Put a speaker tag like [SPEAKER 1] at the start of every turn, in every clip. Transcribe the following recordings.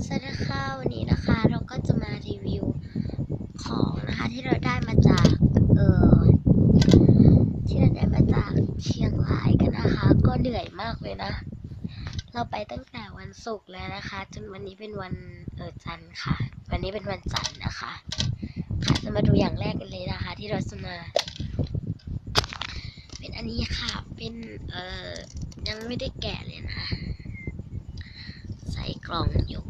[SPEAKER 1] สวัสดีค่ะวันนี้นะคะเราก็จะมารีวิวของนะคะที่เราได้มาจากเออที่เราได้มาจากเชียงรายกันนะคะ ก็เหนื่อยมากเลยนะ เราไปตั้งแต่วันศุกร์แล้วนะคะ จนวันนี้เป็นวันเออจันทร์ค่ะ วันนี้เป็นวันจันทร์นะคะค่ะจะมาดูอย่างแรกกันเลยนะคะ ที่เราจะมา เป็นอันนี้ค่ะเป็นเออยังไม่ได้แกะเลยนะ ใส่กล่องอยู่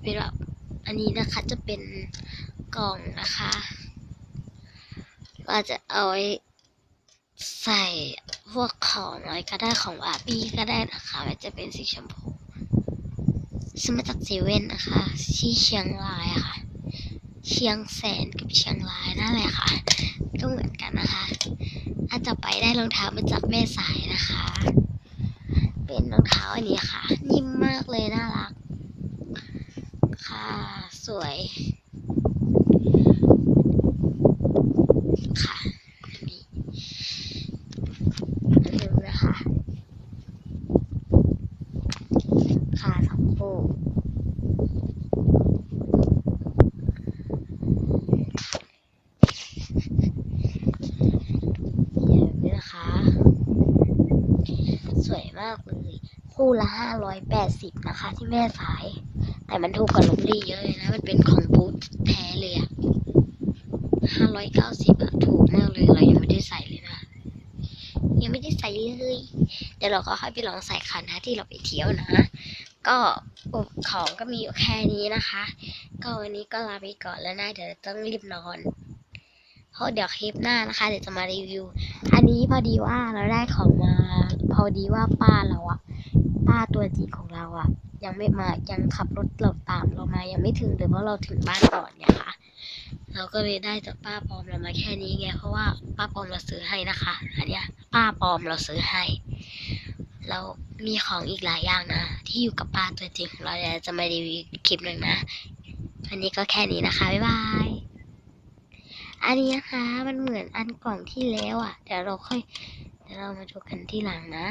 [SPEAKER 1] ค่ะเป็นแบบอันนี้นะคะจะเป็นกล่องนะคะว่าจะเอาไว้ใส่พวกของอะไรก็ได้ของบาร์บี้ก็ได้นะคะมันจะเป็นสีชมพูซื้อมาจากเซเว่นนะคะที่เชียงรายอะค่ะ เชียงแสนกับเชียงรายนั่นแหละค่ะ ก็เหมือนกันนะคะอาจจะไปได้รองเท้ามาจากแม่สายนะคะ เป็นรองเท้าอันนี้ค่ะ นิ่มมากเลยน่ารัก วยค่ะนนี้ลืมนะคะค่ะสองคู่อย่างนี้นะคะ สวยมากเลย คู่ละห้าร้อยแปดสิบนะคะที่แม่สาย แต่มันถูกกว่าลมลี่เยอะเลยนะ มันเป็นของบูทแท้เลยอะห้าร้อยเก้าสิบอะถูกมากเลย เรายังไม่ได้ใส่เลยนะ ยังไม่ได้ใส่เลย เดี๋ยวเราก็ค่อยไปลองใส่คันนะที่เราไปเที่ยวนะ ก็ของก็มีอยู่แค่นี้นะคะ ก็วันนี้ก็ลาไปก่อนแล้วนะ เดี๋ยวต้องรีบนอนเพราะเดี๋ยวคลิปหน้านะคะ เดี๋ยวจะมารีวิว อันนี้พอดีว่าเราได้ของมา พอดีว่าป้าเราอะ ป้าตัวจริงของเราอะยังไม่มายังขับรถเราตามเรามายังไม่ถึงเลยเพราะเราถึงบ้านก่อนเนี่ยค่ะ เราก็เลยได้จากป้าปลอมเรามาแค่นี้ไงเพราะว่าป้าปลอมเราซื้อให้นะคะอันเนี้ย ป้าปลอมเราซื้อให้ เรามีของอีกหลายอย่างนะที่อยู่กับป้าตัวจริงของเราเดี๋ยวจะมารีวิวคลิปหนึ่งนะอันนี้ก็แค่นี้นะคะบ๊ายบายอันนี้นะคะมันเหมือนอันกล่องที่แล้วอะเดี๋ยวเราค่อยเดี๋ยวเรามาดูกันที่หลังนะ